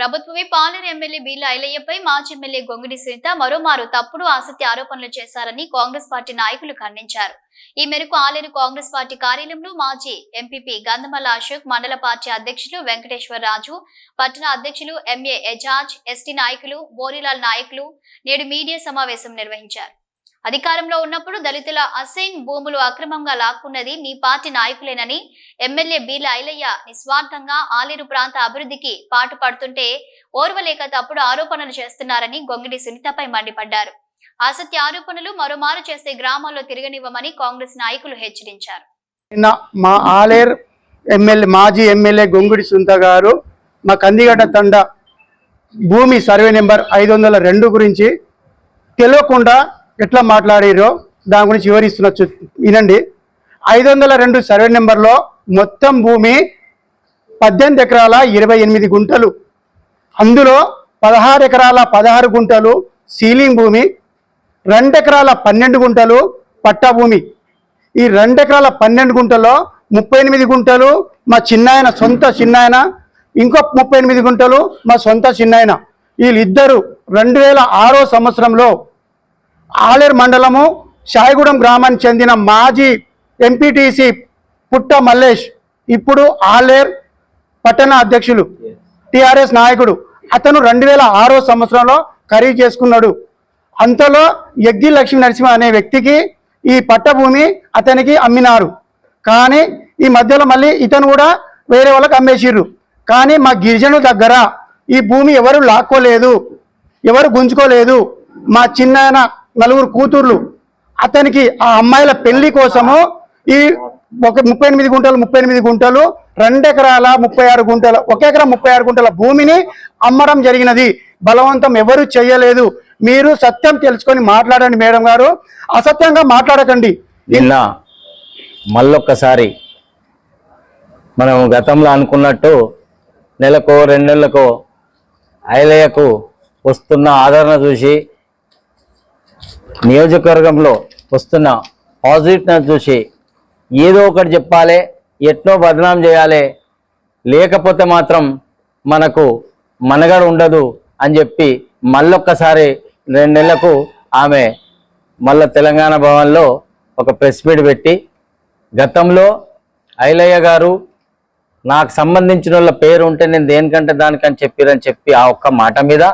ప్రభుత్వమే పాలేరు ఎమ్మెల్యే బీర్ల ఐలయ్యపై మాజీ ఎమ్మెల్యే గొంగిడి సునీత మరోమారు తప్పుడు ఆసక్తి ఆరోపణలు చేశారని కాంగ్రెస్ పార్టీ నాయకులు ఖండించారు. ఈ మేరకు ఆలేరు కాంగ్రెస్ పార్టీ కార్యాలయంలో మాజీ ఎంపీపీ గంధమల్ల అశోక్ మండల పార్టీ అధ్యక్షులు వెంకటేశ్వర రాజు పట్టణ అధ్యక్షులు ఎంఏ ఎజాజ్ ఎస్టీ నాయకులు బోరిలాల్ నాయకులు నేడు మీడియా సమావేశం నిర్వహించారు. అధికారంలో ఉన్నప్పుడు దళితుల అసైన్ భూములు అక్రమంగా లాక్కున్నది మీ పార్టీ నాయకులేనని ఎమ్మెల్యే బీల ఐలయ్య నిస్వార్థంగా ఆలేరు ప్రాంత అభివృద్ధికి పాటుపడుతుంటే ఓర్వలేక తప్పుడు ఆరోపణలు చేస్తున్నారని గొంగిడి సునీతపై మండిపడ్డారు. అసత్య ఆరోపణలు మరోమారు చేస్తే గ్రామాల్లో తిరగనివ్వమని కాంగ్రెస్ నాయకులు హెచ్చరించారు. నిన్న మా ఆలేర్ ఎమ్మెల్యే మాజీ ఎమ్మెల్యే గొంగుడి సుంత గారు మా కందిగడ్డ తండ భూమి సర్వే నెంబర్ ఐదు వందల రెండు గురించి తెలియకుండా ఎట్లా మాట్లాడారో దాని గురించి వివరిస్తున్న వినండి. ఐదు వందల రెండు సర్వే నెంబర్లో మొత్తం భూమి పద్దెనిమిది ఎకరాల ఇరవై ఎనిమిది గుంటలు. అందులో పదహారు ఎకరాల పదహారు గుంటలు సీలింగ్ భూమి రెండు ఎకరాల పన్నెండు గుంటలు పట్టా భూమి. ఈ రెండు ఎకరాల పన్నెండు గుంటలో ముప్పై ఎనిమిది గుంటలు మా చిన్నాయన సొంత చిన్నాయన ఇంకో ముప్పై ఎనిమిది గుంటలు మా సొంత చిన్నాయన. వీళ్ళిద్దరూ రెండు వేల ఆరో సంవత్సరంలో ఆలేరు మండలము షాయిగూడెం గ్రామానికి చెందిన మాజీ ఎంపీటీసీ పుట్ట మల్లేష్ ఇప్పుడు ఆలేర్ పట్టణ అధ్యక్షులు టిఆర్ఎస్ నాయకుడు. అతను రెండు వేల ఆరో సంవత్సరంలో ఖరీదు చేసుకున్నాడు. అంతలో యగ్గి లక్ష్మీ నరసింహ అనే వ్యక్తికి ఈ పట్టభూమి అతనికి అమ్మినారు. కానీ ఈ మధ్యలో మళ్ళీ ఇతను కూడా వేరే వాళ్ళకి అమ్మేసిర్రు. కానీ మా గిరిజనుల దగ్గర ఈ భూమి ఎవరు లాక్కోలేదు ఎవరు గుంజుకోలేదు మా చిన్నాయన నలుగురు కూతుర్లు. అతనికి ఆ అమ్మాయిల పెళ్ళి కోసము ఈ ఒక ముప్పై ఎనిమిది గుంటలు ముప్పై ఎనిమిది గుంటలు రెండెకరాల ముప్పై ఆరు గుంటల ఒక ఎకరా ముప్పై ఆరు గుంటల భూమిని అమ్మడం జరిగినది. బలవంతం ఎవరు చేయలేదు. మీరు సత్యం తెలుసుకొని మాట్లాడండి మేడం గారు. అసత్యంగా మాట్లాడకండి. నిన్న మళ్ళొక్కసారి మనం గతంలో అనుకున్నట్టు నెలకో రెండు నెలలకో ఐలయ్యకు వస్తున్న ఆదరణ చూసి నియోజకవర్గంలో వస్తున్న పాజిటివ్నెస్ చూసి ఏదో ఒకటి చెప్పాలి ఎట్నో బదనాం చేయాలి లేకపోతే మాత్రం మనకు మనగడ ఉండదు అని చెప్పి మళ్ళొక్కసారి రెండు నెలలకు ఆమె మళ్ళా తెలంగాణ భవన్లో ఒక ప్రెస్ మీట్ పెట్టి గతంలో ఐలయ్య గారు నాకు సంబంధించిన వాళ్ళ పేరు ఉంటే నేను దేనికంటే దానికని చెప్పిరని చెప్పి ఆ ఒక్క మాట మీద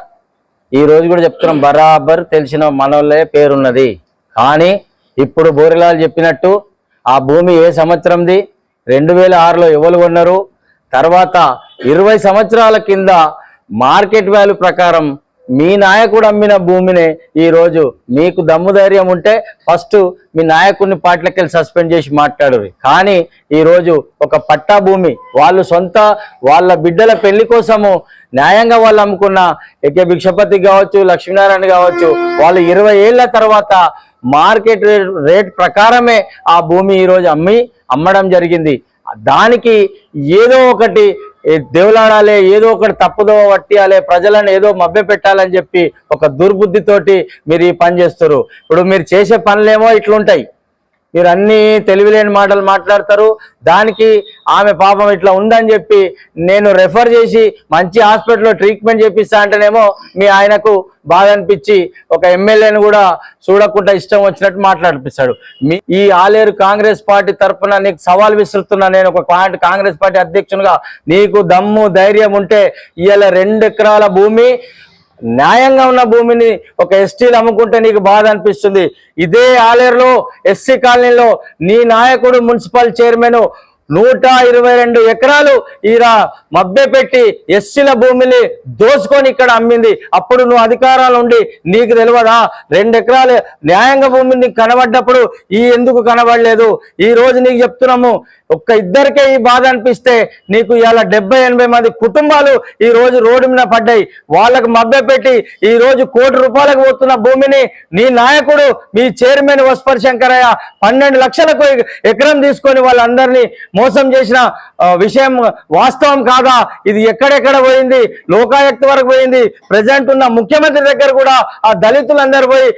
ఈ రోజు కూడా చెప్తున్నాం బరాబర్ తెలిసిన మనోళ్ళే పేరున్నది. కానీ ఇప్పుడు బోరిలాల్ చెప్పినట్టు ఆ భూమి ఏ సంవత్సరంది? రెండు వేల ఆరులో ఎవరు కొన్నారు? తర్వాత ఇరవై సంవత్సరాల కింద మార్కెట్ వాల్యూ ప్రకారం మీ నాయకుడు అమ్మిన భూమిని ఈ రోజు మీకు దమ్ము ధైర్యం ఉంటే ఫస్ట్ మీ నాయకుడిని పాటలకెళ్ళి వెళ్ళి సస్పెండ్ చేసి మాట్లాడు కానీ ఈరోజు ఒక పట్టా భూమి వాళ్ళు సొంత వాళ్ళ బిడ్డల పెళ్ళి కోసము న్యాయంగా వాళ్ళు అమ్ముకున్న ఎకే భిక్షపతి కావచ్చు లక్ష్మీనారాయణ కావచ్చు వాళ్ళు ఇరవై ఏళ్ళ తర్వాత మార్కెట్ రేట్ రేట్ ప్రకారమే ఆ భూమి ఈరోజు అమ్మి అమ్మడం జరిగింది. దానికి ఏదో ఒకటి దేవులాడాలి ఏదో ఒకటి తప్పుదో పట్టియాలి ప్రజలను ఏదో మభ్య పెట్టాలని చెప్పి ఒక దుర్బుద్ధితోటి మీరు ఈ పని చేస్తారు ఇప్పుడు మీరు చేసే పనులేమో ఇట్లుంటాయి. మీరు అన్ని తెలివిలేని మాటలు మాట్లాడతారు. దానికి ఆమె పాపం ఇట్లా ఉందని చెప్పి నేను రెఫర్ చేసి మంచి హాస్పిటల్లో ట్రీట్మెంట్ చేపిస్తా అంటేనేమో మీ ఆయనకు బాధ అనిపించి ఒక ఎమ్మెల్యేని కూడా చూడకుండా ఇష్టం వచ్చినట్టు మాట్లాడిపిస్తాడు. మీ ఈ ఆలేరు కాంగ్రెస్ పార్టీ తరఫున నీకు సవాల్ విసురుతున్నా నేను ఒక పార్టీ కాంగ్రెస్ పార్టీ అధ్యక్షునిగా. నీకు దమ్ము ధైర్యం ఉంటే ఇవాళ రెండు ఎకరాల భూమి న్యాయంగా ఉన్న భూమిని ఒక ఎస్టీలు అమ్ముకుంటే నీకు బాధ అనిపిస్తుంది. ఇదే ఆలేరులో ఎస్సీ కాలనీలో నీ నాయకుడు మున్సిపల్ చైర్మన్ నూట ఇరవై రెండు ఎకరాలు ఈరా మభ్య పెట్టి ఎస్సీల భూమిని దోసుకొని ఇక్కడ అమ్మింది. అప్పుడు నువ్వు అధికారాలు ఉండి నీకు తెలియదా రెండు ఎకరాలు న్యాయంగా భూమి నీకు కనబడ్డప్పుడు ఈ ఎందుకు కనబడలేదు? ఈ రోజు నీకు చెప్తున్నాము ఒక్క ఇద్దరికే ఈ బాధ అనిపిస్తే నీకు ఇవాళ డెబ్బై ఎనభై మంది కుటుంబాలు ఈ రోజు రోడ్డు మీద పడ్డాయి. వాళ్ళకు మభ్య పెట్టి ఈ రోజు కోటి రూపాయలకు పోతున్న భూమిని నీ నాయకుడు మీ చైర్మన్ వస్పర్ శంకరయ్య పన్నెండు లక్షలకు ఎకరం తీసుకొని వాళ్ళందరినీ మోసం చేసిన విషయం వాస్తవం కాదా? ఇది ఎక్కడెక్కడ పోయింది? లోకాయుక్త వరకు పోయింది. ప్రజెంట్ ఉన్న ముఖ్యమంత్రి దగ్గర కూడా ఆ దళితులందరూ పోయి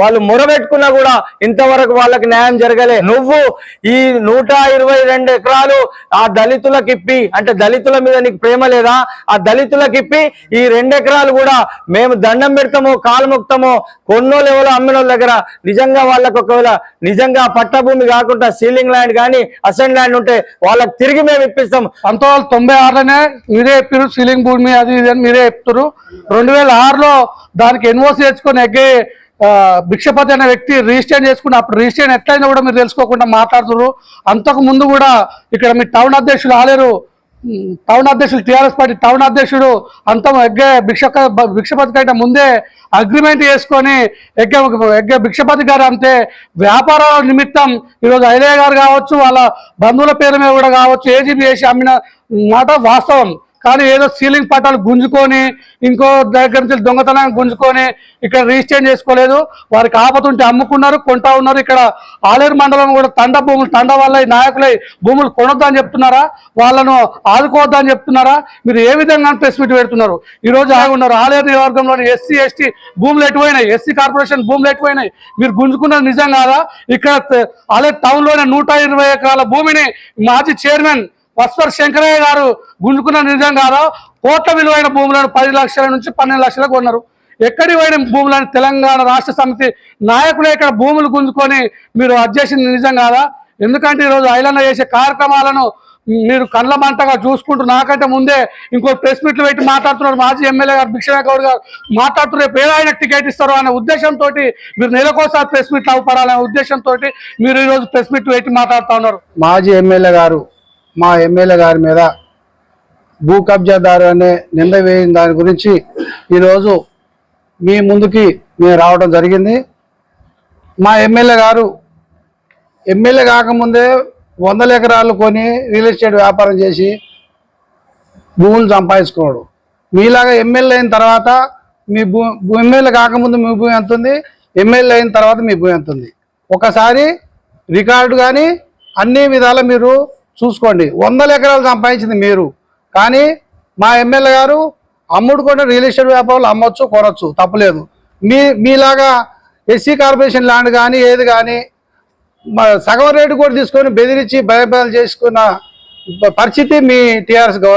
వాళ్ళు మొరబెట్టుకున్నా కూడా ఇంతవరకు వాళ్ళకి న్యాయం జరగలే. నువ్వు ఈ నూట ఇరవై రెండు ఎకరాలు ఆ దళితులకు ఇప్పి అంటే దళితుల మీద నీకు ప్రేమ లేదా? ఆ దళితులకు ఇప్పి ఈ రెండు ఎకరాలు కూడా మేము దండం పెడతాము కాలు కొన్నోళ్ళు ఎవరో అమ్మినోళ్ళ దగ్గర నిజంగా వాళ్ళకు ఒకవేళ నిజంగా పట్టభూమి కాకుండా సీలింగ్ ల్యాండ్ కానీ అసెంట్ ల్యాండ్ ఉంటే వాళ్ళకి తిరిగి మేము ఇప్పిస్తాం. పంతొమ్మిది తొంభై ఆరులోనే మీరే చెప్పారు సీలింగ్ భూమి అది ఇది అని మీరే చెప్తారు రెండు వేల ఆరులో దానికి ఎన్ఓసి తెచ్చుకొని ఎగ్గే భిక్షపతి అనే వ్యక్తి రిజిస్టర్ చేసుకుని అప్పుడు రిజిస్టర్ ఎట్లయినా కూడా మీరు తెలుసుకోకుండా మాట్లాడుతున్నారు అంతకు ముందు కూడా ఇక్కడ మీ టౌన్ అధ్యక్షులు ఆలేరు టౌన్ అధ్యక్షుడు టీఆర్ఎస్ పార్టీ టౌన్ అధ్యక్షుడు అంత ఎగ్గే భిక్షక భిక్షపతి కంటే ముందే అగ్రిమెంట్ చేసుకొని ఎగ్గే ఎగ్గే భిక్షపతి గారు అంతే వ్యాపారాల నిమిత్తం ఈరోజు ఐలయ్య గారు కావచ్చు వాళ్ళ బంధువుల పేరు మీద కూడా కావచ్చు ఏజీబీ వేసి అమ్మిన మాట వాస్తవం. కానీ ఏదో సీలింగ్ పట్టాలు గుంజుకొని ఇంకో దగ్గర నుంచి దొంగతనాన్ని గుంజుకొని ఇక్కడ రిజిస్టర్ చేసుకోలేదు. వారికి ఆపతుంటే అమ్ముకున్నారు కొంటా ఉన్నారు. ఇక్కడ ఆలేరు మండలం కూడా తండ భూములు తండ వల్ల ఈ నాయకులై భూములు కొనొద్దని చెప్తున్నారా? వాళ్ళను ఆదుకోవద్దని చెప్తున్నారా? మీరు ఏ విధంగా ప్రెస్ మీట్ పెడుతున్నారు? ఈ రోజు ఆగున్నారు ఆలేరు నియోజకవర్గంలోని ఎస్సీ ఎస్టీ భూములు ఎటుపోయినాయి ఎస్సీ కార్పొరేషన్ భూములు ఎటుపోయినాయి మీరు గుంజుకున్నది నిజం కాదా? ఇక్కడ ఆలేరు టౌన్లోనే నూట ఇరవై ఎకరాల భూమిని మాజీ చైర్మన్ వస్వర్ శంకరయ్య గారు గుంజుకున్న నిజం కాదా? కోట్ల విలువైన భూములను పది లక్షల నుంచి పన్నెండు లక్షలకు కొన్నారు. ఎక్కడి పోయిన భూములను తెలంగాణ రాష్ట్ర సమితి నాయకులే ఇక్కడ భూములు గుంజుకొని మీరు అధ్యక్షుని నిజం కాదా? ఎందుకంటే ఈరోజు ఐలన్న చేసే కార్యక్రమాలను మీరు కళ్ళ మంటగా చూసుకుంటూ నాకంటే ముందే ఇంకో ప్రెస్ మీట్లు పెట్టి మాట్లాడుతున్నారు. మాజీ ఎమ్మెల్యే గారు భిక్షణ గౌడ్ గారు మాట్లాడుతూ రేపు ఏ ఆయన టికెట్ ఇస్తారు అనే ఉద్దేశంతో మీరు నెలకోసారి ప్రెస్ మీట్లు అవ్వపడాలనే ఉద్దేశంతో మీరు ఈరోజు ప్రెస్ మీట్ పెట్టి మాట్లాడుతూ ఉన్నారు. మాజీ ఎమ్మెల్యే గారు మా ఎమ్మెల్యే గారి మీద భూ కబ్జాదారు అనే నింద వేయిన దాని గురించి ఈరోజు మీ ముందుకి మేము రావడం జరిగింది. మా ఎమ్మెల్యే గారు ఎమ్మెల్యే కాకముందే వందల ఎకరాలు కొని రియల్ ఎస్టేట్ వ్యాపారం చేసి భూములు సంపాదించుకోడు మీలాగా ఎమ్మెల్యే అయిన తర్వాత మీ భూ ఎమ్మెల్యే కాకముందు మీ భూమి ఎంత ఉంది? ఎమ్మెల్యే అయిన తర్వాత మీ భూమి ఎంత ఉంది? ఒకసారి రికార్డు కానీ అన్ని విధాల మీరు చూసుకోండి. వందల ఎకరాలు సంపాదించింది మీరు. కానీ మా ఎమ్మెల్యే గారు అమ్ముడు కూడా రియల్ ఎస్టేట్ వ్యాపారాలు అమ్మొచ్చు కొనొచ్చు తప్పలేదు. మీ మీలాగా ఎస్సీ కార్పొరేషన్ ల్యాండ్ కానీ ఏది కానీ సగం రేటు కూడా తీసుకొని బెదిరించి భయపాలు చేసుకున్న పరిస్థితి మీ టీఆర్ఎస్ గవర్నమెంట్